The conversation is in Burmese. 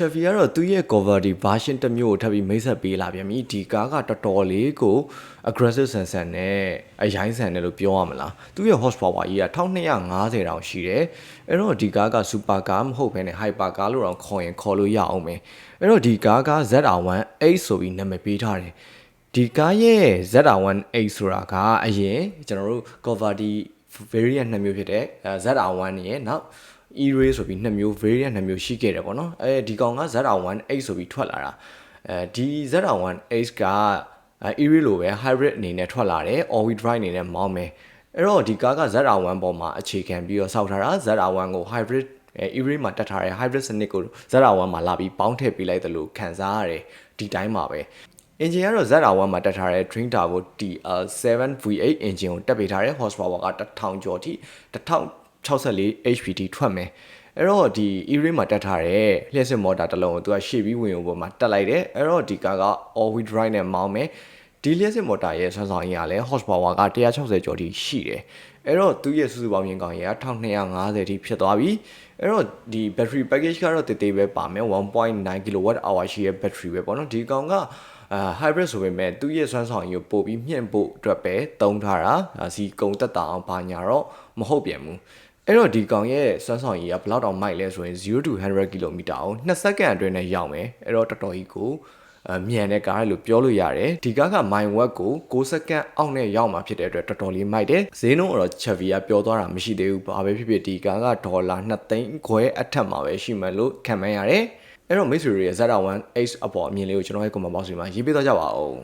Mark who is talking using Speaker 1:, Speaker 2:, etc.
Speaker 1: Chevy ကတော့သူ့ရဲ့ cover ဒီ version တစ်မျိုးကိုထပ်ပြီးမိတ်ဆက်ပေးလာပြန်ပြီဒီကားကတော်တော်လေးကို aggressive ဆန်ဆန်နဲ့အရိုင်းဆန်တယ်လို့ပြောရမလားသူ့ရဲ့ horsepower ကြီးက1250တောင်ရှိတယ်အဲ့တော့ဒီကားက super car မဟုတ်ဘဲနဲ့ hyper car လို့တော့ခေါ်ရင်ခေါ်လို့ရအောင်မယ်အဲ့တော့ဒီကားက ZR1H ဆိုပြီးနာမည်ပေးထားတယ်ဒီကားရဲ့ ZR1H ဆိုတာကအရင်ကျွန်တော်တို့ cover ဒီ variant နှစ်မျိုးဖြစ်တဲ့အဲ ZR1 ရဲ့နောက် E-ray ဆိုပြီးနှစ်မျိုး variant နှစ်မျိုးရှိခဲ့တယ်ပေါ့နော်အဲဒီကောင်က ZR1H ဆိုပြီးထွက်လာတာအဲဒီ ZR1H ကအဲ E-ray လိုပဲ hybrid အနေနဲ့ထွက်လာတယ် all wheel drive အနေနဲ့မောင်းမယ်အဲ့တော့ဒီကားက ZR1 ပေါ်မှာအခြေခံပြီးတော့စောက်ထားတာ ZR1 ကို hybrid အဲ E-ray မှာတက်ထားတဲ့ hybrid စနစ်ကို ZR1 မှာလာပြီးပေါင်းထည့်ပေးလိုက်တယ်လို့ခံစားရတယ်ဒီတိုင်းပါပဲ engine ကတော့ ZR1 မှာတက်ထားတဲ့ Twin Turbo TL7 V8 engine ကိုတက်ပေးထားတဲ့ horsepower က1000ကျော်ထိ 1064 HPT ထွက်မယ်အဲ့တော့ဒီ E-ray မှာတက်ထားတဲ့လျှက်စစ်မော်တာတစ်လုံးကိုသူကရှေ့ပြီးဝင်အောင်ပေါ်မှာတက်လိုက်တယ်အဲ့တော့ဒီကားက all wheel drive နဲ့မောင်းမယ်ဒီလျှက်စစ်မော်တာရဲ့ဆွမ်းဆောင်ရည်ကလည်း horsepower က160ကျော်ထိရှိတယ်အဲ့တော့သူ့ရဲ့စုစုပေါင်းမြင်ကောင်ရည်က1250ထိဖြစ်သွားပြီအဲ့တော့ဒီ battery package ကတော့တည်တည်ပဲပါမယ်1.9 kWh ရှိရဲ့ battery ပဲပေါ့နော်ဒီကောင်ကအာ hybrid ဆိုပေမဲ့သူ့ရဲ့စွမ်းဆောင်ရည်ကိုပို့ပြီးမြင့်ဖို့အတွက်ပဲသုံးထားတာဒါစီကုံတက်တာအောင်ဘာညာတော့မဟုတ်ပြန်ဘူး အဲ့တော့ဒီကောင်ရဲ့စွမ်းဆောင်ရည်ကဘယ်လောက်တောင်မိုက်လဲဆိုရင်0 to 100 km အောင်2စက္ကန့်အတွင်းနဲ့ရောက်မယ်အဲ့တော့တော်တော်ကြီးကိုအမြန်တဲ့ကားလို့ပြောလို့ရတယ်ဒီကားက my watt ကို6စက္ကန့်အောက်နဲ့ရောက်မှာဖြစ်တဲ့အတွက်တော်တော်လေးမိုက်တယ်ဈေးနှုန်းတော့ Chevy ကပြောသွားတာမရှိသေးဘူးဘာပဲဖြစ်ဖြစ်ဒီကားကဒေါ်လာ2သိန်းခွဲအထက်မှာပဲရှိမှလို့ခံမှန်းရတယ်အဲ့တော့မိတ်ဆွေတွေရဲ့ Z1H အပေါ်အမြင်လေးကိုကျွန်တော်ရဲ့ comment box မှာရေးပေးသွားကြပါဦး